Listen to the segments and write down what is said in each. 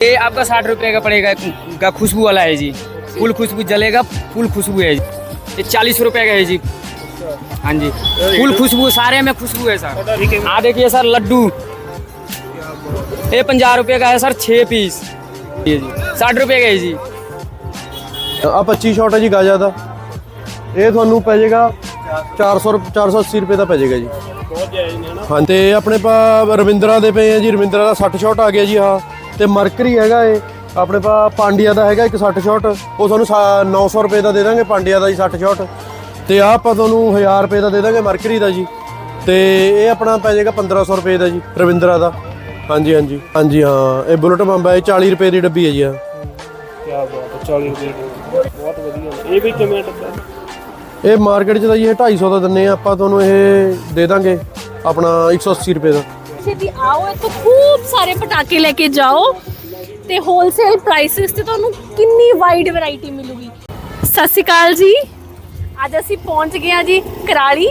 ये आपका साठ रुपए का पड़ेगा का खुशबू वाला है जी फुल खुशबू जलेगा फुल खुशबू है जी ये चालीस रुपए का है जी हाँ जी फुल खुशबू सारे में खुशबू है सर हाँ देखिए सर लड्डू ये पंजाह रुपए का है सर छः पीस ये जी साठ रुपए का है जी ਆ 25 ਸ਼ਾਟ ਹੈ ਜੀ ਗਾਜਾ ਦਾ ਇਹ ਤੁਹਾਨੂੰ ਪੈ ਜਾਏਗਾ 400 ਰੁਪ- 480 ਰੁਪਏ ਦਾ ਪੈ ਜਾਏਗਾ ਜੀ ਬਹੁਤ ਜਾਇਜ਼ ਨੇ ਨਾ ਹਾਂ ਤੇ ਆਪਣੇ ਪਾ ਰਵਿੰਦਰਾ ਦੇ ਪਏ ਆ ਜੀ ਰਵਿੰਦਰਾ ਦਾ 60 ਸ਼ਾਟ ਆ ਗਿਆ ਜੀ ਹਾਂ ਤੇ ਮਰਕਰੀ ਹੈਗਾ ਇਹ। ਆਪਣੇ ਪਾ ਪਾਂਡਿਆ ਦਾ ਹੈਗਾ ਇੱਕ 60 ਸ਼ਾਟ ਉਹ ਤੁਹਾਨੂੰ ਸਾ- 900 ਰੁਪਏ ਦਾ ਦੇ ਦਾਂਗੇ ਪਾਂਡਿਆ ਦਾ ਜੀ 60 ਸ਼ਾਟ ਤੇ ਆਹ ਆਪਾਂ ਤੁਹਾਨੂੰ 1000 ਰੁਪਏ ਦਾ ਦੇ ਦਾਂਗੇ ਮਰਕਰੀ ਦਾ ਜੀ। ਤੇ ਇਹ ਆਪਣਾ ਪੈ ਜਾਏਗਾ 1500 ਰੁਪਏ ਦਾ ਜੀ ਰਵਿੰਦਰਾ ਦਾ। ਹਾਂਜੀ ਹਾਂਜੀ ਹਾਂਜੀ ਹਾਂ। ਇਹ ਬੁਲਟ ਬੰਬ ਹੈ ਇਹ 40 ਰੁਪਏ ਦੀ ਡੱਬੀ ਹੈ ਜੀ ਹਾਂ। ਕੀ ਬਾਤ ਹੈ 40 ਰੁਪਏ ਬਹੁਤ ਵਧੀਆ। ਇਹ ਵੀ ਕਿਵੇਂ ਡੱਬਾ? ਇਹ ਮਾਰਕੀਟ 'ਚ ਤਾਂ ਜੀ ਇਹ 250 ਦਾ ਦਿੰਨੇ ਆ ਆਪਾਂ ਤੁਹਾਨੂੰ ਇਹ ਦੇ ਦਾਂਗੇ। ਆਪਣਾ 180 ਰੁਪਏ ਦਾ। ਛੇਤੀ ਆਓ, ਇੱਥੋਂ ਖੂਬ ਸਾਰੇ ਪਟਾਕੇ ਲੈ ਕੇ ਜਾਓ ਤੇ ਹੋਲਸੇਲ ਪ੍ਰਾਈਸਿਸ ਤੇ ਤੁਹਾਨੂੰ ਕਿੰਨੀ ਵਾਈਡ ਵੈਰਾਈਟੀ ਮਿਲੂਗੀ। ਸਤਿ ਸ਼੍ਰੀ ਅਕਾਲ ਜੀ। ਅੱਜ ਅਸੀਂ ਪਹੁੰਚ ਗਏ ਹਾਂ ਜੀ ਕਰਾਲੀ।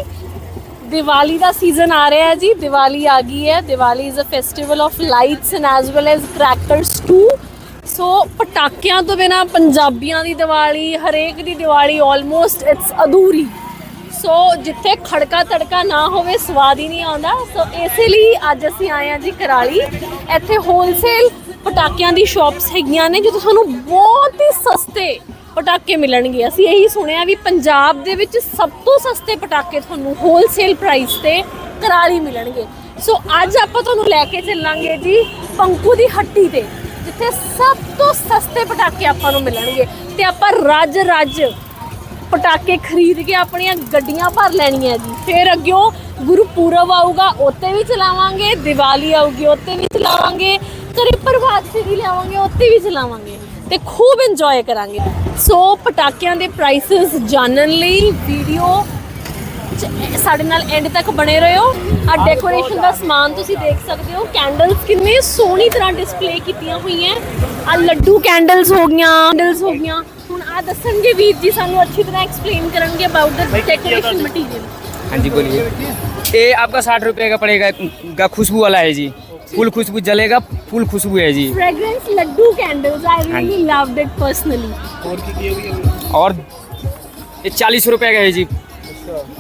ਦੀਵਾਲੀ ਦਾ ਸੀਜ਼ਨ ਆ ਰਿਹਾ ਹੈ ਜੀ, ਦੀਵਾਲੀ ਆ ਗਈ ਹੈ। Diwali is a festival of lights and as well as crackers too so ਪਟਾਕਿਆਂ ਤੋਂ ਬਿਨਾ ਪੰਜਾਬੀਆਂ ਦੀ ਦੀਵਾਲੀ, ਹਰੇਕ ਦੀ ਦੀਵਾਲੀ ਆਲਮੋਸਟ ਇਟਸ ਅਧੂਰੀ। ਸੋ ਜਿੱਥੇ ਖੜਕਾ ਤੜਕਾ ਨਾ ਹੋਵੇ, ਸਵਾਦ ਹੀ ਨਹੀਂ ਆਉਂਦਾ। ਸੋ ਇਸੇ ਲਈ ਅੱਜ ਅਸੀਂ ਆਏ ਹਾਂ ਜੀ ਕਰਾਲੀ। ਇੱਥੇ ਹੋਲਸੇਲ ਪਟਾਕਿਆਂ ਦੀ ਸ਼ਾਪਸ ਹੈਗੀਆਂ ਨੇ, ਜਿੱਥੇ ਤੁਹਾਨੂੰ ਬਹੁਤ ਹੀ ਸਸਤੇ ਪਟਾਕੇ ਮਿਲਣਗੇ। ਅਸੀਂ ਇਹੀ ਸੁਣਿਆ ਵੀ ਪੰਜਾਬ ਦੇ ਵਿੱਚ ਸਭ ਤੋਂ ਸਸਤੇ ਪਟਾਕੇ ਤੁਹਾਨੂੰ ਹੋਲਸੇਲ ਪ੍ਰਾਈਸ ਤੇ ਕਰਾਲੀ ਮਿਲਣਗੇ। ਸੋ ਅੱਜ ਆਪਾਂ ਤੁਹਾਨੂੰ ਲੈ ਕੇ ਚੱਲਾਂਗੇ ਜੀ ਪੰਕੂ ਦੀ ਹੱਟੀ ਤੇ, ਜਿੱਥੇ ਸਭ ਤੋਂ ਸਸਤੇ ਪਟਾਕੇ ਆਪਾਂ ਨੂੰ ਮਿਲਣਗੇ। ਤੇ ਆਪਾਂ ਰੱਜ ਰੱਜ ਪਟਾਕੇ ਖਰੀਦ ਕੇ ਆਪਣੀਆਂ ਗੱਡੀਆਂ ਭਰ ਲੈਣੀਆਂ ਜੀ। ਫਿਰ ਅੱਗਿਓਂ ਗੁਰਪੁਰਬ ਆਊਗਾ ਉੱਤੇ ਵੀ ਚਲਾਵਾਂਗੇ ਦੀਵਾਲੀ ਆਊਗੀ ਉੱਤੇ ਵੀ ਚਲਾਵਾਂਗੇ ਘਰੇ ਪ੍ਰਭਾਤ ਫੇਰੀ ਲਿਆਵਾਂਗੇ ਉੱਤੇ ਵੀ ਚਲਾਵਾਂਗੇ ਤੇ ਖੂਬ ਇੰਜੋਏ ਕਰਾਂਗੇ। ਸੋ ਪਟਾਕਿਆਂ ਦੇ ਪ੍ਰਾਈਸਸ ਜਾਣਨ ਲਈ ਵੀਡੀਓ ਸਾਡੇ ਨਾਲ ਐਂਡ ਤੱਕ ਬਣੇ ਰਹੋ। ਆ ਡੈਕੋਰੇਸ਼ਨ ਦਾ ਸਮਾਨ ਤੁਸੀਂ ਦੇਖ ਸਕਦੇ ਹੋ। ਕੈਂਡਲਸ ਕਿੰਨੇ ਸੋਹਣੀ ਤਰ੍ਹਾਂ ਡਿਸਪਲੇ ਕੀਤੀਆਂ ਹੋਈਆਂ। ਆ ਲੱਡੂ ਕੈਂਡਲਸ ਹੋ ਗਈਆਂ ਕੈਂਡਲਸ ਹੋ ਗਈਆਂ। ਹੁਣ ਆ ਦੱਸਣਗੇ ਵੀਰ ਜੀ ਸਾਨੂੰ ਅੱਛੀ ਤਰ੍ਹਾਂ ਐਕਸਪਲੇਨ ਕਰਨਗੇ ਅਬਾਊਟ ਦ ਡੈਕੋਰੇਸ਼ਨ आपका साठ रुपये का पड़ेगा का खुशबू वाला है जी फुल खुशबू जलेगा फुल खुशबू है जी fragrance laddoo candles I really loved personally और ये चालीस रुपये का है जी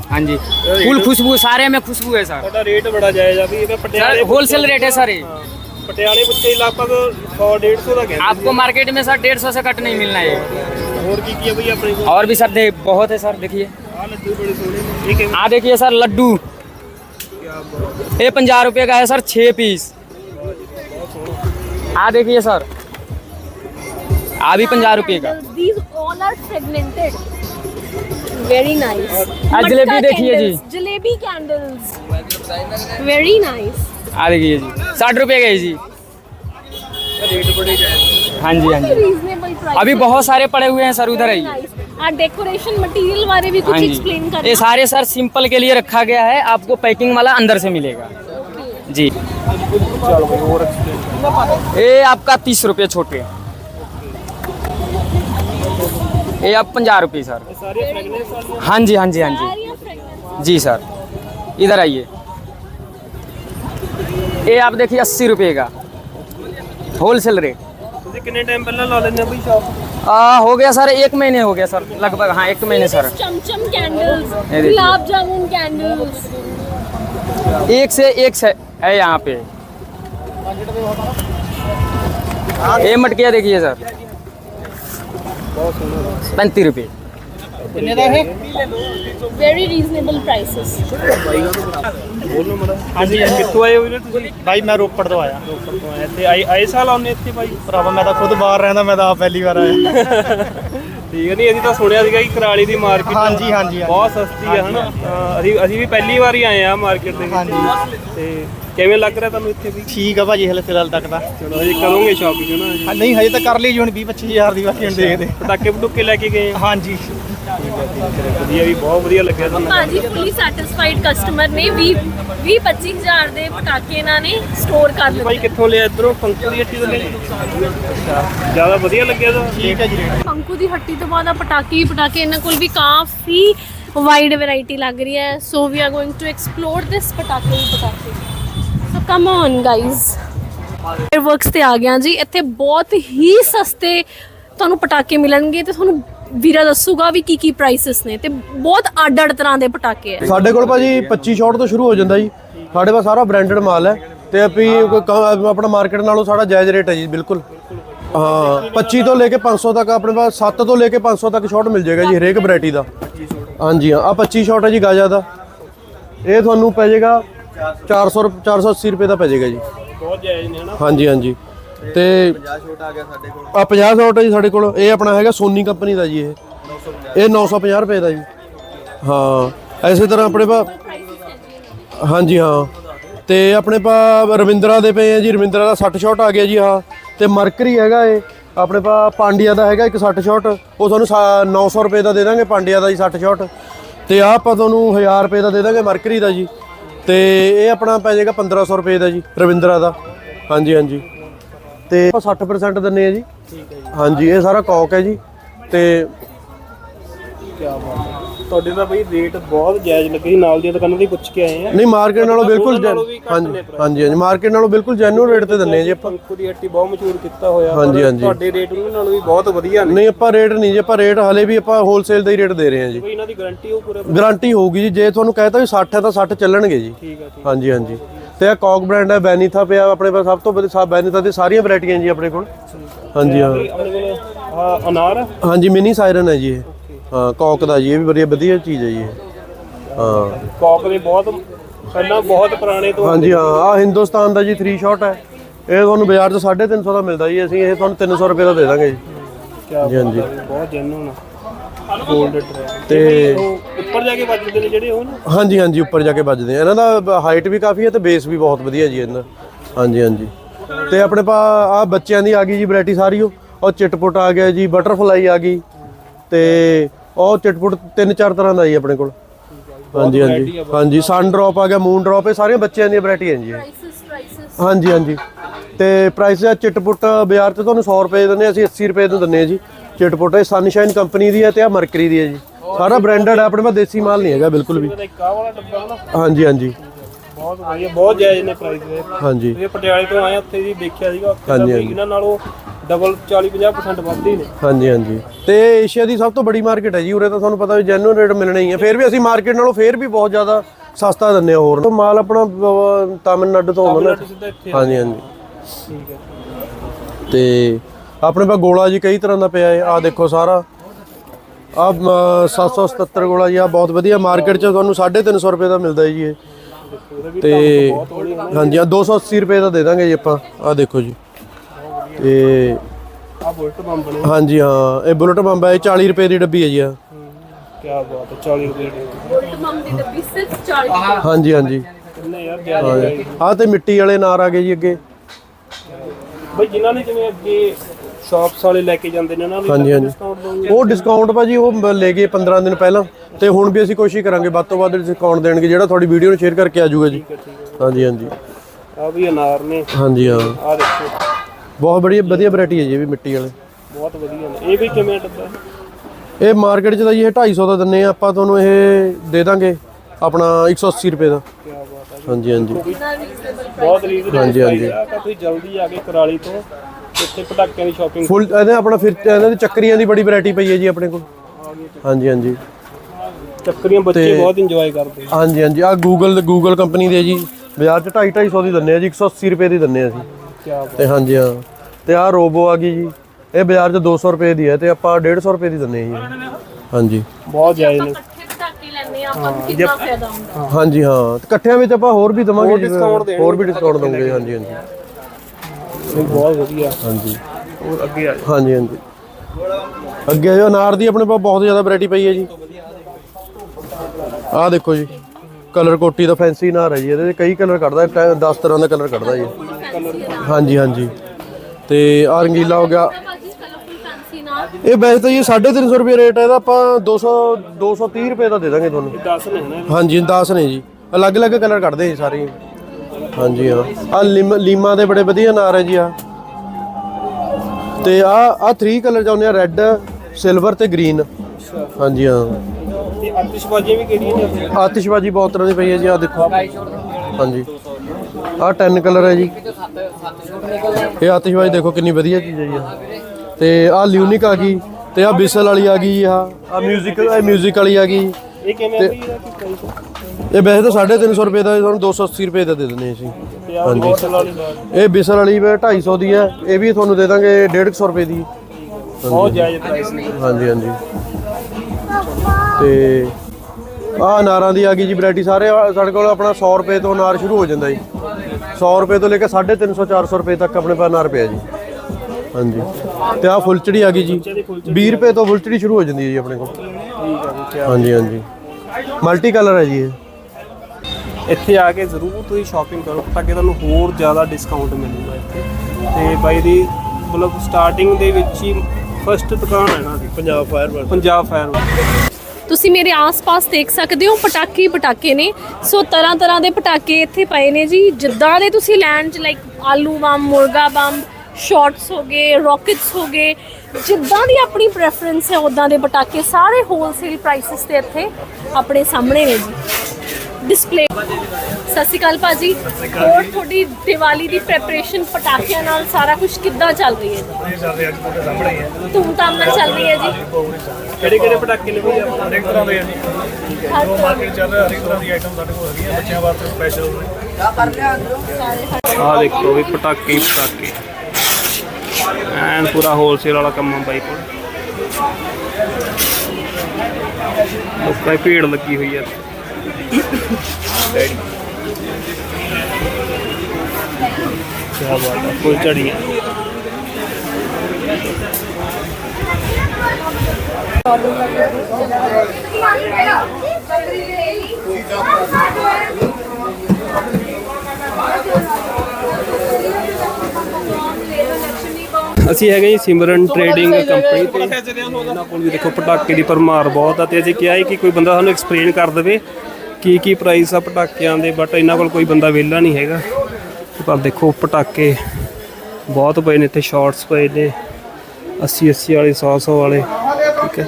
हाँ जी फुल खुशबू सारे में खुशबू है सर रेट बढ़ा जाएगा होलसेल रेट है सर पटियाले लगभग सौ डेढ़ सौ आपको मार्केट में सर डेढ़ सौ से कट नहीं मिलना है और की किया भैया अपने और भी सर देख बहुत है सर देखिए। हाँ, हाँ देखिए सर लड्डू। ये पंजा रुपये का है सर छः पीस। हाँ देखिए सर। आ भी पंजाह रुपये का। वेरी नाइस हाँ, जलेबी देखिए जी। जलेबी कैंडल्स वेरी नाइस आ देखिए जी। साठ रुपये का है जी। हाँ जी हाँ जी। अभी बहुत सारे पड़े हुए हैं सर उधर आइए डेकोरेशन मटेरियल वाले भी कुछ हाँ एक्सप्लेन कर ये सारे सर सिंपल के लिए रखा गया है। आपको पैकिंग वाला अंदर से मिलेगा। जी। ये आपका तीस रुपये छोटे। ये आप पंजा रुपये सर। हाँ जी हाँ जी हाँ जी। जी सर। इधर आइए। ये आप देखिए अस्सी रुपये का। होलसेल रेट ਤੁਸੀਂ ਕਿੰਨੇ ਟਾਈਮ ਪਹਿਲਾਂ ਲਾ ਲੈਂਦੇ ਆ ਬਈ ਸ਼ਾਪ आ, हो गया सर एक महीने हो गया सर लगभग हाँ एक महीने सर चमचम कैंडल्स ये देखिए। गुलाब जामुन कैंडल्स एक से एक से है यहाँ पे ये मटकिया देखिए सर पैंतीस रुपये Very reasonable prices. ਬੋਲੋ ਮੜਾ ਹਾਂਜੀ। ਕਿੱਥੋਂ ਆਏ ਹੋ ਵੀਰੇ ਤੁਸੀਂ? ਭਾਈ ਮੈਂ ਰੋਪੜ ਤੋਂ ਆਇਆ। ਰੋਪੜ ਤੋਂ ਆਏ ਇੱਥੇ ਆਏ ਆਏ ਸਾਲ ਆਉਂਦੇ ਇੱਥੇ ਭਾਈ ਭਰਾਵਾ ਮੈਂ ਤਾਂ ਖੁਦ ਬਾਹਰ ਰਹਿੰਦਾ ਮੈਂ ਤਾਂ ਆਪ ਪਹਿਲੀ ਵਾਰ ਆਇਆ। ਠੀਕ ਹੈ ਨਹੀਂ ਅਸੀਂ ਤਾਂ ਸੁਣਿਆ ਸੀਗਾ ਕਿ ਕਰਾਲੀ ਦੀ ਮਾਰਕੀਟ ਹਾਂਜੀ, ਹਾਂਜੀ, ਹਾਂਜੀ। ਬਹੁਤ ਸਸਤੀ ਹੈ ਹਨਾ? ਹਾਂ, ਅਸੀਂ ਅਸੀਂ ਵੀ ਪਹਿਲੀ ਵਾਰ ਹੀ ਆਏ ਆ ਮਾਰਕੀਟ ਦੇ ਵਿੱਚ। ਹਾਂਜੀ। ਤੇ ਕਿਵੇਂ ਲੱਗ ਰਿਹਾ ਤੁਹਾਨੂੰ ਇੱਥੇ ਵੀ? ਠੀਕ ਆ ਭਾਜੀ ਹਲੇ ਫਿਲਹਾਲ ਤੱਕ ਚਲੋ ਹਜੇ ਕਰੋਗੇ ਸ਼ਾਪਿੰਗ ਹਨਾ? ਨਹੀਂ ਹਜੇ ਤਾਂ ਕਰ ਲਈ ਜੀ ਹੁਣ 20 25000 ਦੀ ਬਾਕੀ ਹੁਣ ਦੇਖਦੇ ਪਟਾਕੇ ਪਟੂਕੇ ਲੈ ਕੇ ਗਏ? ਹਾਂਜੀ। ਵਧੀਆ ਵੀ ਬਹੁਤ ਵਧੀਆ ਲੱਗਿਆ ਤੁਹਾਨੂੰ ਭਾਜੀ ਫੁੱਲੀ ਸੈਟੀਸਫਾਈਡ ਕਸਟਮਰ ਨੇ 20 20 25000 ਦੇ ਪਟਾਕੇ ਇਹਨਾਂ ਨੇ ਸਟੋਰ ਕਰ ਭਾਈ ਕਿੱਥੋਂ ਲਿਆ? ਇਧਰੋਂ ਪੰਕੂ ਦੀ ਹੱਟੀ ਤੋਂ ਲਿਆ। ਅੱਛਾ ਜ਼ਿਆਦਾ ਵਧੀਆ ਲੱਗਿਆ ਤਾਂ। ਠੀਕ ਹੈ ਜੀ। ਪੰਕੂ ਦੀ ਹੱਟੀ ਤੋਂ ਬਾਅਦ ਆ ਪਟਾਕੇ ਹੀ ਪਟਾਕੇ ਇਹਨਾਂ ਕੋਲ ਵੀ ਕਾਫੀ ਵਾਈਡ ਵੈਰਾਈਟੀ ਲੱਗ ਰਹੀ ਹੈ। So we are going to explore this ਪਟਾਕੇ ਹੀ ਪਟਾਕੇ। So come on guys fireworks ਤੇ ਆ ਗਿਆ ਜੀ। ਇੱਥੇ ਬਹੁਤ ਹੀ ਸਸਤੇ ਤੁਹਾਨੂੰ ਪਟਾਕੇ ਮਿਲਣਗੇ ਤੇ ਤੁਹਾਨੂੰ ਵੀਰਾ ਦੱਸੂਗਾ ਵੀ ਕੀ ਕੀ ਪ੍ਰਾਈਸਸ ਨੇ ਤੇ ਬਹੁਤ ਅੱਡ-ਅੱਡ ਤਰ੍ਹਾਂ ਦੇ ਪਟਾਕੇ ਹੈ ਸਾਡੇ ਕੋਲ ਭਾਜੀ 25 ਸ਼ਾਟ ਤੋਂ ਸ਼ੁਰੂ ਹੋ ਜਾਂਦਾ ਜੀ। ਸਾਡੇ ਕੋਲ ਸਾਰਾ ਬ੍ਰਾਂਡਡ ਮਾਲ ਹੈ ਤੇ ਆਪੀ ਆਪਣਾ ਮਾਰਕੀਟ ਨਾਲੋਂ ਸਾਡਾ ਜਾਇਜ਼ ਰੇਟ ਹੈ ਜੀ ਬਿਲਕੁਲ। ਹਾਂ 25 ਤੋਂ ਲੈ ਕੇ 500 ਤੱਕ ਆਪਣੇ ਪਾਸ 7 ਤੋਂ ਲੈ ਕੇ 500 ਤੱਕ ਸ਼ਾਟ ਮਿਲ ਜਾਏਗਾ ਜੀ ਹਰੇਕ ਵੈਰਾਈਟੀ ਦਾ। ਹਾਂਜੀ ਹਾਂ ਆ 25 ਸ਼ਾਟ ਹੈ ਜੀ ਗਾਜਾ ਦਾ। ਇਹ ਤੁਹਾਨੂੰ ਪੈ ਜਾਏਗਾ 400 ਰੁਪ- 480 ਰੁਪਏ ਦਾ ਪੈ ਜਾਏਗਾ ਜੀ। ਬਹੁਤ ਜਾਇਜ਼ ਨੇ ਹਨਾ ਹਾਂਜੀ ਹਾਂਜੀ। ਤੇ 50 ਸ਼ਾਟ ਆ ਗਿਆ ਸਾਡੇ ਕੋਲ ਆ 50 ਸ਼ਾਟ ਜੀ ਸਾਡੇ ਕੋਲ। ਇਹ ਆਪਣਾ ਹੈਗਾ ਸੋਨੀ ਕੰਪਨੀ ਦਾ ਜੀ ਇਹ। ਇਹ 950 ਰੁਪਏ ਦਾ ਜੀ। ਹਾਂ ਐਸੇ ਤਰ੍ਹਾਂ ਆਪਣੇ ਪਾ ਹਾਂਜੀ, ਹਾਂ। ਤੇ ਆਪਣੇ ਪਾ ਰਵਿੰਦਰਾ ਦੇ ਪਏ ਆ ਜੀ। ਰਵਿੰਦਰਾ ਦਾ 60 ਸ਼ਾਟ ਆ ਗਿਆ ਜੀ, ਹਾਂ। ਤੇ ਮਰਕਰੀ ਹੈਗਾ ਇਹ। ਆਪਣੇ ਪਾ ਪਾਂਡਿਆ ਦਾ ਹੈਗਾ ਇੱਕ 60 ਸ਼ਾਟ ਉਹ ਤੁਹਾਨੂੰ ਸਾ- 900 ਰੁਪਏ ਦਾ ਦੇ ਦਾਂਗੇ ਪਾਂਡਿਆ ਦਾ ਜੀ 60 ਸ਼ਾਟ ਤੇ ਆਹ ਆਪਾਂ ਤੁਹਾਨੂੰ 1000 ਰੁਪਏ ਦਾ ਦੇ ਦਾਂਗੇ ਮਰਕਰੀ ਦਾ ਜੀ। ਤੇ ਇਹ ਆਪਣਾ ਪੈ ਜਾਏਗਾ 1500 ਰੁਪਏ ਦਾ ਜੀ, ਰਵਿੰਦਰਾ ਦਾ। ਹਾਂਜੀ ਹਾਂਜੀ। ਤੇ ਆਪਾਂ 60% ਦਿੰਨੇ ਆ ਜੀ। ਹਾਂਜੀ ਇਹ ਸਾਰਾ ਕੌਕ ਹੈ ਜੀ। ਤੇ ਕੀ ਬਾਤ ਤੁਹਾਡੇ ਦਾ ਬਈ ਰੇਟ ਬਹੁਤ ਜਾਇਜ਼ ਲੱਗੇ ਨਾਲ ਦੀਆਂ ਦੁਕਾਨਾਂ ਦੀ ਪੁੱਛ ਕੇ ਆਏ ਆ। ਨਹੀਂ ਮਾਰਕੀਟ ਨਾਲੋਂ ਬਿਲਕੁਲ ਹਾਂਜੀ। ਹਾਂਜੀ ਹਾਂਜੀ ਮਾਰਕੀਟ ਨਾਲੋਂ ਬਿਲਕੁਲ ਜੈਨੂਅਲ ਰੇਟ ਤੇ ਦਿੰਨੇ ਆ ਜੀ ਆਪਾਂ। ਪੰਕੂ ਦੀ ਹੱਟੀ ਬਹੁਤ ਮਸ਼ਹੂਰ ਕੀਤਾ ਹੋਇਆ ਹਾਂਜੀ, ਹਾਂਜੀ। ਤੁਹਾਡੇ ਰੇਟ ਨਾਲੋਂ ਵੀ ਬਹੁਤ ਵਧੀਆ ਨੇ। ਨਹੀਂ ਆਪਾਂ ਰੇਟ ਨਹੀਂ ਜੀ ਆਪਾਂ ਰੇਟ ਹਲੇ ਵੀ ਆਪਾਂ ਹੋਲਸੇਲ ਦਾ ਹੀ ਰੇਟ ਦੇ ਰਹੇ ਹਾਂ ਜੀ। ਬਈ ਇਹਨਾਂ ਦੀ ਗਾਰੰਟੀ ਉਹ ਪੂਰੇ ਗਾਰੰਟੀ ਹੋਊਗੀ ਜੀ ਜੇ ਤੁਹਾਨੂੰ ਕਹਿਤਾ ਵੀ 60 ਹੈ ਤਾਂ 60 ਚੱਲਣਗੇ ਜੀ। ਠੀਕ ਆ ਠੀਕ ਹਾਂਜੀ ਹਾਂਜੀ। ਤੇ ਇਹ ਕੌਕ ਬ੍ਰਾਂਡ ਹੈ ਬੈਨੀਥਾ ਪਿਆ ਆਪਣੇ ਪਾਸ ਸਭ ਤੋਂ ਵਧੀਆ ਸਭ ਬੈਨੀਥਾ ਦੀ ਸਾਰੀਆਂ ਵੈਰਾਈਟੀਆਂ ਜੀ ਆਪਣੇ ਕੋਲ। ਹਾਂਜੀ ਹਾਂ। ਆਪਣੇ ਕੋਲ ਅਨਾਰ? ਹਾਂਜੀ ਮਿਨੀ ਸਾਇਰਨ ਹੈ ਜੀ ਇਹ। ਹਾਂ ਕੌਕ ਦਾ ਜੀ ਇਹ ਵੀ ਵਧੀਆ ਵਧੀਆ ਚੀਜ਼ ਹੈ ਜੀ ਇਹ। ਹਾਂ। ਕੌਕ ਦੇ ਬਹੁਤ ਪਹਿਲਾਂ ਬਹੁਤ ਪੁਰਾਣੇ ਤੋਂ ਹਾਂਜੀ ਹਾਂ। ਆ ਹਿੰਦੁਸਤਾਨ ਦਾ ਜੀ 3 ਸ਼ਾਟ ਹੈ। ਇਹ ਤੁਹਾਨੂੰ ਬਾਜ਼ਾਰ 'ਚ 350 ਦਾ ਮਿਲਦਾ ਜੀ ਅਸੀਂ ਇਹ ਤੁਹਾਨੂੰ 300 ਰੁਪਏ ਦਾ ਦੇ ਦਾਂਗੇ ਜੀ। ਹਾਂਜੀ। ਬਹੁਤ ਜੈਨੂਨ ਗੋਲਡ ਤੇ ਉੱਪਰ ਜਾ ਕੇ ਵੱਜਦੇ ਨੇ ਜਿਹੜੇ ਉਹ ਨਾ? ਹਾਂਜੀ ਹਾਂਜੀ ਉੱਪਰ ਜਾ ਕੇ ਵੱਜਦੇ ਆ। ਇਹਨਾਂ ਦਾ ਹਾਈਟ ਵੀ ਕਾਫੀ ਹੈ ਤੇ ਬੇਸ ਵੀ ਬਹੁਤ ਵਧੀਆ ਜੀ ਇਹਨਾਂ। ਹਾਂਜੀ ਹਾਂਜੀ। ਤੇ ਆਪਣੇ ਪਾ ਆ ਬੱਚਿਆਂ ਦੀ ਆ ਗਈ ਜੀ ਵੈਰਾਈਟੀ ਸਾਰੀ ਉਹ। ਉਹ ਚਿਟਪੁਟ ਆ ਗਿਆ ਜੀ ਬਟਰਫਲਾਈ ਆ ਗਈ। ਤੇ ਉਹ ਚਿਟਪੁਟ ਤਿੰਨ ਚਾਰ ਤਰ੍ਹਾਂ ਦਾ ਜੀ ਆਪਣੇ ਕੋਲ। ਹਾਂਜੀ ਹਾਂਜੀ। ਹਾਂਜੀ ਸਨ ਡ੍ਰੌਪ ਆ ਗਿਆ ਮੂਨ ਡ੍ਰੌਪ ਇਹ ਸਾਰੀਆਂ ਬੱਚਿਆਂ ਦੀਆਂ ਵੈਰਾਈਟੀ ਹੈ ਜੀ ਇਹ। ਪ੍ਰਾਈਸਸ ਪ੍ਰਾਈਸਸ ਹਾਂਜੀ ਹਾਂਜੀ। ਤੇ ਪ੍ਰਾਈਸ ਆ ਚਿਟਪੁਟ ਬਾਜ਼ਾਰ ਤੇ ਤੁਹਾਨੂੰ 100 ਰੁਪਏ ਦਿੰਦੇ ਅਸੀਂ 80 ਰੁਪਏ ਨੂੰ ਦਿੰਦੇ ਆ ਜੀ। ਚਿਟਪੁਟ ਇਹ ਸਨਸ਼ਾਈਨ ਕੰਪਨੀ ਦੀ ਹੈ ਤੇ ਆ ਮਰਕਰੀ ਦੀ ਹੈ ਜੀ। ਸਾਰਾ ਬ੍ਰਾਂਡਡ ਹੈ ਆਪਣੇ ਪਾਸ ਦੇਸੀ ਮਾਲ ਨਹੀਂ ਹੈਗਾ ਬਿਲਕੁਲ ਵੀ। ਵਾਲਾ ਡੱਬਾ ਹਾਂਜੀ ਹਾਂਜੀ। ਬਹੁਤ ਵਧੀਆ ਬਹੁਤ ਜਾਇਜ਼ ਨੇ ਪ੍ਰਾਈਸ ਦੇ। ਹਾਂਜੀ। ਇਹ ਪਟਿਆਲੇ ਤੋਂ ਆਏ ਉੱਥੇ ਜੀ ਦੇਖਿਆ ਸੀਗਾ ਉੱਥੇ ਹਾਂਜੀ। ਇਹਨਾਂ ਨਾਲੋਂ ਡਬਲ 40 50% ਵੱਧ ਹੀ ਨੇ। ਹਾਂਜੀ ਹਾਂਜੀ। ਤੇ ਏਸ਼ੀਆ ਦੀ ਸਭ ਤੋਂ ਬੜੀ ਮਾਰਕੀਟ ਹੈ ਜੀ ਉਰੇ ਤਾਂ ਤੁਹਾਨੂੰ ਪਤਾ ਵੀ ਜੈਨੂਇਨ ਰੇਟ ਮਿਲਣਾ ਹੀ ਹੈ ਫਿਰ ਵੀ ਅਸੀਂ ਮਾਰਕੀਟ ਨਾਲੋਂ ਫਿਰ ਵੀ ਬਹੁਤ ਜ਼ਿਆਦਾ ਸਸਤਾ ਦਿੰਨੇ ਆ ਹੋਰ। ਮਾਲ ਆਪਣਾ ਤਾਮਿਲਨਾਡੂ ਤੋਂ ਆਉਂਦਾ ਹਾਂਜੀ ਹਾਂਜੀ। ਠੀਕ ਹੈ। ਤੇ ਆਪਣੇ ਪਾ ਗੋਲਾ ਜੀ ਕਈ ਤਰ੍ਹਾਂ ਦਾ ਪਿਆ ਹੈ ਆ ਦੇਖੋ ਸਾਰਾ। ਆ 777 ਗੋਲਾ ਜੀ ਆ ਬਹੁਤ ਵਧੀਆ ਮਾਰਕੀਟ 'ਚ ਤੁਹਾਨੂੰ 350 ਰੁਪਏ ਦਾ ਮਿਲਦਾ ਜੀ ਇਹ। ਤੇ ਹਾਂਜੀ ਆ 280 ਰੁਪਏ ਦਾ ਦੇ ਦਾਂਗੇ ਜੀ ਆਪਾਂ ਆ ਦੇਖੋ ਜੀ। ਤੇ ਆ ਬੁਲਟ ਬੰਬ ਨੇ ਹਾਂਜੀ ਹਾਂ ਇਹ ਬੁਲਟ ਬੰਬ ਹੈ ਇਹ 40 ਰੁਪਏ ਦੀ ਡੱਬੀ ਹੈ ਜੀ ਆ ਕੀ ਬਾਤ ਹੈ 40 ਰੁਪਏ ਦੀ ਗੋਲਡ ਮੰਮ ਦੀ ਡੱਬੀ ਸਿਰਫ 40 ਹਾਂਜੀ ਹਾਂਜੀ। ਆ ਤੇ ਮਿੱਟੀ ਵਾਲੇ ਨਾਰ ਆ ਗਏ ਜੀ ਅੱਗੇ। ਬਈ ਜਿਨ੍ਹਾਂ ਨੇ ਜਿਵੇਂ ਅੱਗੇ ਸ਼ਾਪਸ ਵਾਲੇ ਲੈ ਕੇ ਜਾਂਦੇ ਨੇ ਉਹਨਾਂ ਨੂੰ ਹਾਂਜੀ, ਹਾਂਜੀ। ਉਹ ਡਿਸਕਾਊਂਟ ਭਾਜੀ ਉਹ ਲੈ ਗਏ 15 ਦਿਨ ਪਹਿਲਾਂ ਤੇ ਹੁਣ ਵੀ ਅਸੀਂ ਕੋਸ਼ਿਸ਼ ਕਰਾਂਗੇ ਵੱਧ ਤੋਂ ਵੱਧ ਡਿਸਕਾਊਂਟ ਦੇਣਗੇ ਜਿਹੜਾ ਤੁਹਾਡੀ ਵੀਡੀਓ ਨੂੰ ਸ਼ੇਅਰ ਕਰਕੇ ਆ ਜਾਊਗਾ ਜੀ ਹਾਂਜੀ ਹਾਂਜੀ। ਆ ਵੀ ਅਨਾਰ ਨੇ। ਹਾਂਜੀ ਹਾਂ। ਆ ਦੇਖੋ। ਬਹੁਤ ਬੜੀ ਵਧੀਆ ਵੈਰਾਈਟੀ ਹੈ ਜੀ ਇਹ ਵੀ ਮਿੱਟੀ ਵਾਲੇ। ਬਹੁਤ ਵਧੀਆ ਨੇ। ਇਹ ਵੀ ਕਿਵੇਂ ਡੱਬਾ? ਇਹ ਮਾਰਕੀਟ 'ਚ ਤਾਂ ਜੀ ਇਹ 250 ਦਾ ਦਿੰਨੇ ਆ ਆਪਾਂ ਤੁਹਾਨੂੰ ਇਹ ਦੇ ਦਾਂਗੇ ਆਪਣਾ 180 ਰੁਪਏ ਦਾ। ਕੀ ਬਾਤ ਹੈ ਹਾਂਜੀ ਹਾਂਜੀ। ਬਹੁਤ ਰੀਜ਼ਨਬਲ ਹਾਂਜੀ, ਹਾਂਜੀ। ਤੁਸੀਂ ਜਲਦੀ ਆ ਕੇ ਕਰਾਲੀ ਤੋਂ। ਇੱਥੇ ਪਟਾਕਿਆਂ ਦੀ ਸ਼ਾਪਿੰਗ ਫੁੱਲ ਇਹਦੇ ਆਪਣਾ ਫਿਰ ਇਹਨਾਂ ਦੀ ਚੱਕਰੀਆਂ ਦੀ ਬੜੀ ਵੈਰਾਈਟੀ ਪਈ ਹੈ ਜੀ ਆਪਣੇ ਕੋਲ। ਹਾਂਜੀ ਹਾਂਜੀ। ਚੱਕਰੀਆਂ ਬੱਚੇ ਬਹੁਤ ਇੰਜੋਏ ਕਰਦੇ ਹਾਂਜੀ ਹਾਂਜੀ। ਆ ਗੂਗਲ ਗੂਗਲ ਕੰਪਨੀ ਦੇ ਜੀ। ਬਾਜ਼ਾਰ 'ਚ 2.5 250 ਦੀ ਦਿੰਨੇ ਆ ਜੀ 180 ਰੁਪਏ ਦੀ ਦਿੰਨੇ ਆ ਬਾਤ। ਤੇ ਹਾਂਜੀ ਹਾਂ। ਤੇ ਆ ਰੋਬੋ ਆ ਗਈ ਜੀ। ਇਹ ਬਾਜ਼ਾਰ 'ਚ 200 ਰੁਪਏ ਦੀ ਹੈ ਤੇ ਆਪਾਂ 150 ਰੁਪਏ ਦੀ ਦਿੰਨੇ ਆ ਜੀ। ਹਾਂਜੀ। ਬਹੁਤ ਜਾਇਜ਼ ਨੇ। ਇਕੱਠੇ ਪਟਾਕੇ ਲੈਣੇ ਆ ਆਪਾਂ ਨੂੰ ਕਿੰਨਾ ਫਾਇਦਾ ਹੁੰਦਾ। ਹਾਂਜੀ ਹਾਂ। ਇਕੱਠਿਆਂ ਵਿੱਚ ਆਪਾਂ ਹੋਰ ਵੀ ਦਵਾਂਗੇ ਦੇਣਗੇ। ਹੋਰ ਵੀ ਡਿਸਕਾਊਂਟ ਦਵਾਂਗੇ ਹਾਂਜੀ ਹਾਂਜੀ। ਇਹ ਬਹੁਤ ਵਧੀਆ। ਹਾਂਜੀ। ਹੋਰ ਅੱਗੇ ਆ ਜਾਓ। ਹਾਂਜੀ ਹਾਂਜੀ। ਅੱਗੇ ਜੋ ਅਨਾਰ ਦੀ ਆਪਣੇ ਪਾਸ ਬਹੁਤ ਜ਼ਿਆਦਾ ਵੈਰਾਈਟੀ ਪਈ ਹੈ ਜੀ। ਆਹ ਦੇਖੋ ਜੀ ਕਲਰ ਕੋਟੀ ਦਾ ਫੈਂਸੀ ਅਨਾਰ ਹੈ ਜੀ ਇਹਦੇ 'ਚ ਕਈ ਕਲਰ ਕੱਢਦਾ 10 ਤਰ੍ਹਾਂ ਦਾ ਕਲਰ ਕੱਢਦਾ ਜੀ। ਹਾਂਜੀ ਹਾਂਜੀ। ਤੇ ਆਹ ਰੰਗੀਲਾ ਹੋ ਗਿਆ। ਇਹ ਵੈਸੇ ਤਾਂ ਜੀ 350 ਰੁਪਏ ਰੇਟ ਹੈ ਇਹਦਾ ਆਪਾਂ 200 230 ਰੁਪਏ ਦਾ ਦੇ ਦਾਂਗੇ ਤੁਹਾਨੂੰ। 10 ਨੇ ਨਾ। ਹਾਂਜੀ 10 ਨੇ ਜੀ। ਅਲੱਗ-ਅਲੱਗ ਕਲਰ ਕੱਢਦੇ ਜੀ ਸਾਰੇ। ਹਾਂਜੀ ਹਾਂ ਆ ਲੀਮਾ ਦੇ ਬੜੇ ਵਧੀਆ ਅਨਾਰ ਹੈ ਜੀ ਆ ਤੇ ਆ ਆ 3 ਕਲਰ ਚਾਹੁੰਦੇ ਆ ਰੈੱਡ ਸਿਲਵਰ ਤੇ ਗ੍ਰੀਨ ਹਾਂਜੀ ਹਾਂ ਤੇ ਆਤਿਸ਼ਬਾਜ਼ੀਆਂ ਵੀ ਕਿਹੜੀਆਂ ਨੇ ਆਤਿਸ਼ਬਾਜੀ ਬਹੁਤ ਤਰ੍ਹਾਂ ਦੀ ਪਈ ਹੈ ਜੀ ਆ ਦੇਖੋ ਹਾਂਜੀ ਆਹ 10 ਕਲਰ ਹੈ ਜੀ ਇਹ ਆਤਿਸ਼ਬਾਜ਼ੀ ਦੇਖੋ ਕਿੰਨੀ ਵਧੀਆ ਚੀਜ਼ ਹੈ ਜੀ ਇਹ। ਤੇ ਆਹ ਲਿਊਨਿਕ ਆ ਗਈ ਤੇ ਆਹ ਬਿਸਲ ਵਾਲੀ ਆ ਗਈ ਆ ਆਹ 뮤직 ਇਹ 뮤직 ਵਾਲੀ ਆ ਗਈ ਇਹ ਕਿਵੇਂ ਬਈ ਇਹਦਾ ਕੀ ਪ੍ਰਾਈਸ ਇਹ ਵੈਸੇ ਤਾਂ 350 ਰੁਪਏ ਦਾ, ਇਹ ਤੁਹਾਨੂੰ 280 ਰੁਪਏ ਦਾ ਦੇ ਦਿੰਦੇ ਅਸੀਂ ਹਾਂਜੀ। ਇਹ ਬਿਸਲ ਵਾਲੀ ਵੀ 250 ਦੀ ਹੈ, ਇਹ ਵੀ ਤੁਹਾਨੂੰ ਦੇ ਦਾਂਗੇ 150 ਰੁਪਏ ਦੀ। ਬਹੁਤ ਜਾਇਜ਼ ਪ੍ਰਾਈਸ ਨੇ ਹਾਂਜੀ ਹਾਂਜੀ। ਤੇ ਆਹ ਅਨਾਰਾਂ ਦੀ ਆ ਗਈ ਜੀ ਵੈਰਾਈਟੀ, ਸਾਰੇ ਸਾਡੇ ਕੋਲ ਆਪਣਾ 100 ਰੁਪਏ ਤੋਂ ਅਨਾਰ ਸ਼ੁਰੂ ਹੋ ਜਾਂਦਾ ਜੀ। 100 ਰੁਪਏ ਤੋਂ ਲੈ ਕੇ 350 400 ਰੁਪਏ ਤੱਕ ਆਪਣੇ ਕੋਲ ਅਨਾਰ ਪਿਆ ਜੀ। ਹਾਂਜੀ। ਤੇ ਆਹ ਫੁੱਲਚੜੀ ਆ ਗਈ ਜੀ। 20 ਰੁਪਏ ਤੋਂ ਫੁੱਲਚੜੀ ਸ਼ੁਰੂ ਹੋ ਜਾਂਦੀ ਹੈ ਜੀ ਆਪਣੇ ਕੋਲ। ਹਾਂਜੀ ਹਾਂਜੀ। ਮਲਟੀ ਕਲਰ ਹੈ ਜੀ ਇਹ। ਇੱਥੇ ਆ ਕੇ ਜ਼ਰੂਰ ਤੁਸੀਂ ਸ਼ਾਪਿੰਗ ਕਰੋ ਤਾਂ ਕਿ ਤੁਹਾਨੂੰ ਹੋਰ ਜ਼ਿਆਦਾ ਡਿਸਕਾਊਂਟ ਮਿਲੂਗਾ ਇੱਥੇ। ਤੇ ਬਾਈ ਦੀ ਮਤਲਬ ਸਟਾਰਟਿੰਗ ਦੇ ਵਿੱਚ ਹੀ ਫਸਟ ਦੁਕਾਨ ਹੈ ਨਾ ਦੀ। ਪੰਜਾਬ ਫਾਇਰ ਪੰਜਾਬ ਫਾਇਰ ਤੁਸੀਂ ਮੇਰੇ ਆਸ-ਪਾਸ ਦੇਖ ਸਕਦੇ ਹੋ ਪਟਾਕੇ ਹੀ ਪਟਾਕੇ ਨੇ। ਸੋ ਤਰ੍ਹਾਂ ਤਰ੍ਹਾਂ ਦੇ ਪਟਾਕੇ ਇੱਥੇ ਪਏ ਨੇ ਜੀ। ਜਿੱਦਾਂ ਦੇ ਤੁਸੀਂ ਲੈਣ ਚ ਲਾਈਕ ਆਲੂ ਬੰਬ ਮੁਰਗਾ ਬੰਬ ਸ਼ਾਟਸ ਹੋ ਗਏ ਰਾਕਟਸ ਹੋ ਗਏ ਜਿੱਦਾਂ ਦੀ ਆਪਣੀ ਪ੍ਰੈਫਰੈਂਸ ਹੈ ਉਦਾਂ ਦੇ ਪਟਾਕੇ ਸਾਰੇ ਹੋਲਸੇਲ ਪ੍ਰਾਈਸਸ ਤੇ ਇੱਥੇ ਆਪਣੇ ਸਾਹਮਣੇ ਨੇ ਜੀ। ਡਿਸਪਲੇ ਸਤਿ ਸ਼੍ਰੀ ਅਕਾਲ ਭਾਜੀ। ਹੋਰ ਤੁਹਾਡੀ ਦੀਵਾਲੀ ਦੀ ਪ੍ਰੈਪਰੇਸ਼ਨ ਪਟਾਕਿਆਂ ਨਾਲ ਸਾਰਾ ਕੁਝ ਕਿੱਦਾਂ ਚੱਲ ਰਹੀ ਹੈ ਜੀ? ਰਿਹਾ ਅੱਜ ਤੁਹਾਡੇ ਸਾਹਮਣੇ ਹੀ ਹੈ। ਧੂਮਧਾਮ ਨਾਲ ਚੱਲ ਰਹੀ ਹੈ ਜੀ। ਕਿਹੜੇ ਕਿਹੜੇ ਪਟਾਕੇ ਨੇ ਆਪਾਂ? ਹਰੇਕ ਤਰ੍ਹਾਂ ਦੇ ਹੈ ਜੀ ਹਰ ਜੋ ਮਾਰਕੀਟ ਚੱਲ ਰਿਹਾ ਹਰੇਕ ਤਰ੍ਹਾਂ ਦੀ ਆਈਟਮ ਸਾਡੇ ਕੋਲ ਹੈਗੀ ਹੈ ਬੱਚਿਆਂ ਵਾਸਤੇ ਸਪੈਸ਼ਲ ਆਹ ਦੇਖੋ ਵੀ ਪਟਾਕੇ ਹੀ ਪਟਾਕੇ। ਐਨ ਪੂਰਾ ਹੋਲਸੇਲ ਵਾਲਾ ਕੰਮ ਆ ਬਾਈ ਕੋਲ। ਲੋਕਾਂ ਦੀ ਭੀੜ ਲੱਗੀ ਹੋਈ ਹੈ ਕੀ ਬਾਤ ਹੈ ਕੋਈ ਝੜੀ ਹੈ ਅਸੀਂ ਹੈਗੇ ਜੀ ਸਿਮਰਨ ਟ੍ਰੇਡਿੰਗ ਕੰਪਨੀ ਤੇ ਇਹਨਾਂ ਕੋਲ ਵੀ ਦੇਖੋ ਪਟਾਕੇ ਦੀ ਪਰਮਾਰ ਬਹੁਤ ਆ ਤੇ ਅਸੀਂ ਕਿਹਾ ਹੈ ਕਿ ਕੋਈ ਬੰਦਾ ਸਾਨੂੰ ਐਕਸਪਲੇਨ ਕਰ ਦੇਵੇ। ਕੀ ਕੀ ਪ੍ਰਾਈਸ ਆ ਪਟਾਕਿਆਂ ਦੇ ਬਟ ਇਹਨਾਂ ਕੋਲ ਕੋਈ ਬੰਦਾ ਵਿਹਲਾ ਨਹੀਂ ਹੈਗਾ। ਪਰ ਦੇਖੋ ਪਟਾਕੇ ਬਹੁਤ ਪਏ ਨੇ ਇੱਥੇ ਸ਼ਾਰਟਸ ਪਏ ਨੇ 80 80 ਵਾਲੇ 100 100 ਵਾਲੇ ਠੀਕ ਹੈ।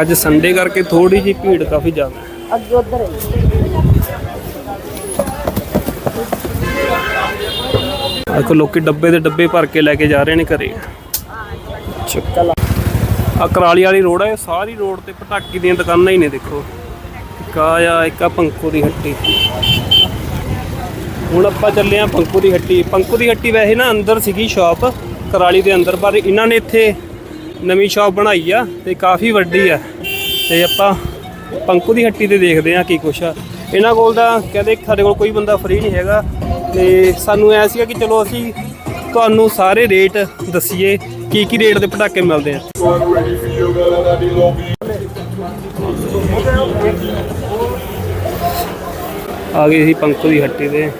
ਅੱਜ ਸੰਡੇ ਕਰਕੇ ਥੋੜੀ ਜੀ ਭੀੜ ਕਾਫੀ ਜ਼ਿਆਦਾ ਹੈ। ਦੇਖੋ ਲੋਕੀ ਡੱਬੇ ਦੇ ਡੱਬੇ ਭਰ ਕੇ ਲੈ ਕੇ ਜਾ ਰਹੇ ਨੇ ਘਰੇ। ਚੱਕਲਾ ਆ ਕਰਾਲੀ ਵਾਲੀ ਰੋਡ ਹੈ ਸਾਰੀ ਰੋਡ ਤੇ ਪਟਾਕੀ ਦੀਆਂ ਦੁਕਾਨਾਂ ਹੀ ਨੇ ਦੇਖੋ। ਇੱਕ ਆ ਆ, ਇੱਕ ਆ ਪੰਕੂ ਦੀ ਹੱਟੀ। ਹੁਣ ਆਪਾਂ ਚੱਲੇ ਆ ਪੰਕੂ ਦੀ ਹੱਟੀ। ਪੰਕੂ ਦੀ ਹੱਟੀ ਵੈਸੇ ਨਾ ਅੰਦਰ ਸੀਗੀ ਸ਼ਾਪ, ਕਰਾਲੀ ਦੇ ਅੰਦਰ, ਪਰ ਇਹਨਾਂ ਨੇ ਇੱਥੇ ਨਵੀਂ ਸ਼ਾਪ ਬਣਾਈ ਆ ਤੇ ਕਾਫੀ ਵੱਡੀ ਆ। ਤੇ ਆਪਾਂ ਪੰਕੂ ਦੀ ਹੱਟੀ ਤੇ ਦੇਖਦੇ ਆ ਕੀ ਕੁਛ ਆ। ਇਹਨਾਂ ਕੋਲ ਤਾਂ ਕਹਿੰਦੇ ਸਾਡੇ ਕੋਲ ਕੋਈ ਬੰਦਾ ਫ੍ਰੀ ਨਹੀਂ ਹੈਗਾ। ਤੇ ਸਾਨੂੰ ਐ ਸੀਗਾ ਕਿ ਚਲੋ ਅਸੀਂ ਤੁਹਾਨੂੰ ਸਾਰੇ ਰੇਟ ਦਸੀਏ ਕੀ ਕੀ ਰੇਟ ਦੇ ਪਟਾਕੇ ਮਿਲਦੇ ਆ। ਆ ਗਏ ਸੀ ਪੰਕੂ ਦੀ ਹੱਟੀ ਤੇ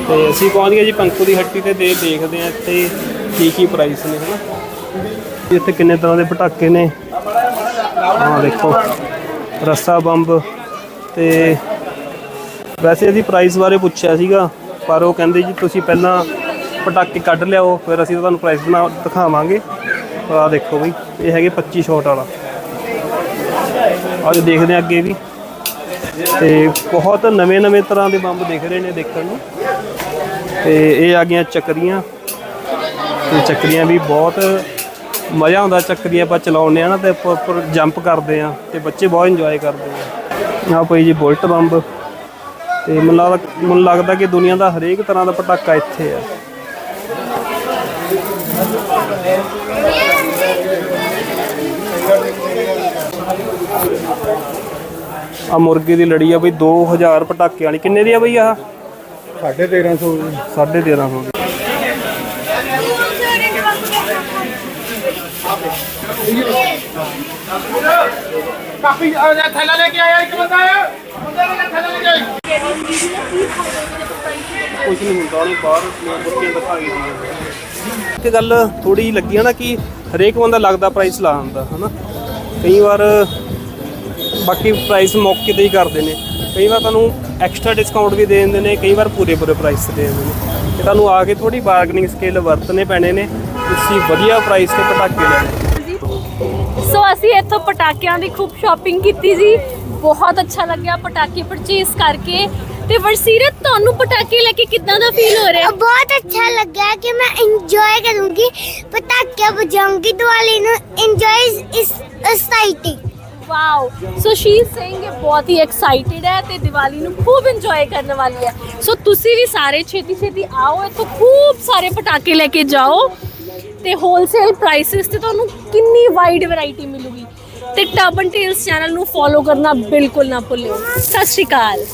ਤੇ ਅਸੀਂ ਪਹੁੰਚ ਗਏ ਜੀ ਪੰਕੂ ਦੀ ਹੱਟੀ ਤੇ ਦੇ ਦੇਖਦੇ ਆ ਇੱਥੇ ਕੀ ਕੀ ਪ੍ਰਾਈਸ ਨੇ, ਹਨਾ। ਇੱਥੇ ਕਿੰਨੇ ਤਰ੍ਹਾਂ ਦੇ ਪਟਾਕੇ ਨੇ। ਆਹ ਦੇਖੋ, ਰੱਸਾ ਬੰਬ ਤੇ ਵੈਸੇ ਅਸੀਂ ਪ੍ਰਾਈਸ ਬਾਰੇ ਪੁੱਛਿਆ ਸੀਗਾ, ਪਰ ਉਹ ਕਹਿੰਦੇ ਜੀ ਤੁਸੀਂ ਪਹਿਲਾਂ ਪਟਾਕੇ ਕੱਢ ਲਿਆਓ, ਫਿਰ ਅਸੀਂ ਤੁਹਾਨੂੰ ਪ੍ਰਾਈਸ ਬਣਾ, ਦਿਖਾਵਾਂਗੇ। ਆਹ ਦੇਖੋ ਬਈ, ਇਹ ਹੈਗੇ 25 ਸ਼ਾਟ ਵਾਲਾ। ਅੱਜ ਦੇਖਦੇ ਹਾਂ ਅੱਗੇ ਵੀ। ਤੇ ਬਹੁਤ ਨਵੇਂ ਨਵੇਂ ਤਰ੍ਹਾਂ ਦੇ ਬੰਬ ਦਿਖ ਰਹੇ ਨੇ ਦੇਖਣ ਨੂੰ। ਤੇ ਇਹ ਆ ਗਈਆਂ ਚੱਕਰੀਆਂ। ਤੇ ਚੱਕਰੀਆਂ ਵੀ ਬਹੁਤ ਮਜ਼ਾ ਆਉਂਦਾ, ਚੱਕਰੀਆਂ ਆਪਾਂ ਚਲਾਉਂਦੇ ਆ ਨਾ ਤੇ ਉੱਪਰ ਉੱਪਰ ਜੰਪ ਕਰਦੇ ਆ ਤੇ ਬੱਚੇ ਬਹੁਤ ਇੰਜੋਏ ਕਰਦੇ ਆ। ਆਹ ਪਈ ਜੀ ਬੁਲਟ ਬੰਬ। ਤੇ ਮੈਨੂੰ ਲੱਗਦਾ ਮੈਨੂੰ ਲੱਗਦਾ ਕਿ ਦੁਨੀਆ ਦਾ ਹਰੇਕ ਤਰ੍ਹਾਂ ਦਾ ਪਟਾਕਾ ਇੱਥੇ ਆ। ਆ ਮੁਰਗੇ ਦੀ ਲੜੀ ਆ ਬਈ 2000 ਪਟਾਕੇ ਵਾਲੀ ਕਿੰਨੇ ਦੀ ਆ ਬਈ ਆਹ? 1350 1350 ਦੀ ਕਾਫੀ ਥੈਲਾ ਲੈ ਕੇ ਆਇਆ ਇੱਕ ਬੰਦਾ ਆਇਆ। ਬੰਦੇ ਨੇ ਥੈਲਾ ਲੈ ਕੇ ਆਇਆ। ਕੁਝ ਨਹੀਂ ਹੁੰਦਾ ਉਹਨੇ ਬਾਹਰ ਮੁਰਗੀਆਂ ਦਿਖਾਈ ਦੀਆਂ ਇੱਕ ਗੱਲ ਥੋੜੀ ਲੱਗੀ ਹੈ ਨਾ ਕਿ ਹਰੇਕ ਬੰਦਾ ਲੱਗਦਾ ਪ੍ਰਾਈਸ ਲਾ ਦਿੰਦਾ ਹਨਾ? ਕਈ ਵਾਰ ਬਾਕੀ ਪ੍ਰਾਈਸ ਮੌਕੇ ਤੇ ਹੀ ਕਰਦੇ ਨੇ। ਕਈ ਵਾਰ ਤੁਹਾਨੂੰ ਐਕਸਟਰਾ ਡਿਸਕਾਊਂਟ ਵੀ ਦੇ ਦਿੰਦੇ ਨੇ ਕਈ ਵਾਰ ਪੂਰੇ ਪੂਰੇ ਪ੍ਰਾਈਸ ਤੇ ਦੇ ਦਿੰਦੇ ਨੇ। ਤੇ ਤੁਹਾਨੂੰ ਆ ਕੇ ਥੋੜੀ ਬਾਰਗੇਨਿੰਗ ਸਕਿੱਲ ਵਰਤਨੇ ਪੈਣੇ ਨੇ। ਤੁਸੀਂ ਵਧੀਆ ਪ੍ਰਾਈਸ ਤੇ ਪਟਾਕੇ ਲੈਣੇ। ਸੋ ਅਸੀਂ ਇੱਥੋਂ ਪਟਾਕਿਆਂ ਦੀ ਖੂਬ ਸ਼ਾਪਿੰਗ ਕੀਤੀ ਜੀ। ਬਹੁਤ ਅੱਛਾ ਲੱਗਿਆ ਪਟਾਕੇ ਪਰਚੇਸ ਕਰਕੇ। ਤੇ ਵਰਸੀਰਤ ਤੁਹਾਨੂੰ ਪਟਾਕੇ ਲੈ ਕੇ ਕਿੱਦਾਂ ਦਾ ਫੀਲ ਹੋ ਰਿਹਾ? ਬਹੁਤ ਅੱਛਾ ਲੱਗਾ ਕਿ ਮੈਂ ਇੰਜੋਏ ਕਰੂੰਗੀ। ਪਟਾਕੇ ਵਜਾਉਂਗੀ ਦੀਵਾਲੀ ਨੂੰ। Enjoy is exciting wow so she saying ਇਹ ਬਹੁਤ ਹੀ ਐਕਸਾਈਟਿਡ ਹੈ ਤੇ ਦੀਵਾਲੀ ਨੂੰ ਖੂਬ ਇੰਜੋਏ ਕਰਨ ਵਾਲੀ ਹੈ। ਸੋ ਤੁਸੀਂ ਵੀ ਸਾਰੇ ਛੇਤੀ ਛੇਤੀ ਆਓ। ਇੱਥੋਂ ਖੂਬ ਸਾਰੇ ਪਟਾਕੇ ਲੈ ਕੇ ਜਾਓ। ਤੇ ਹੋਲਸੇਲ ਪ੍ਰਾਈਸਿਸ ਤੇ ਤੁਹਾਨੂੰ ਕਿੰਨੀ ਵਾਈਡ ਵੈਰਾਈਟੀ ਮਿਲੂਗੀ। ਤੇ ਟਰਬਨ ਟੇਲਸ ਚੈਨਲ ਨੂੰ ਫੋਲੋ ਕਰਨਾ ਬਿਲਕੁਲ ਨਾ ਭੁੱਲਿਓ। ਸਤਿ ਸ਼੍ਰੀ ਅਕਾਲ।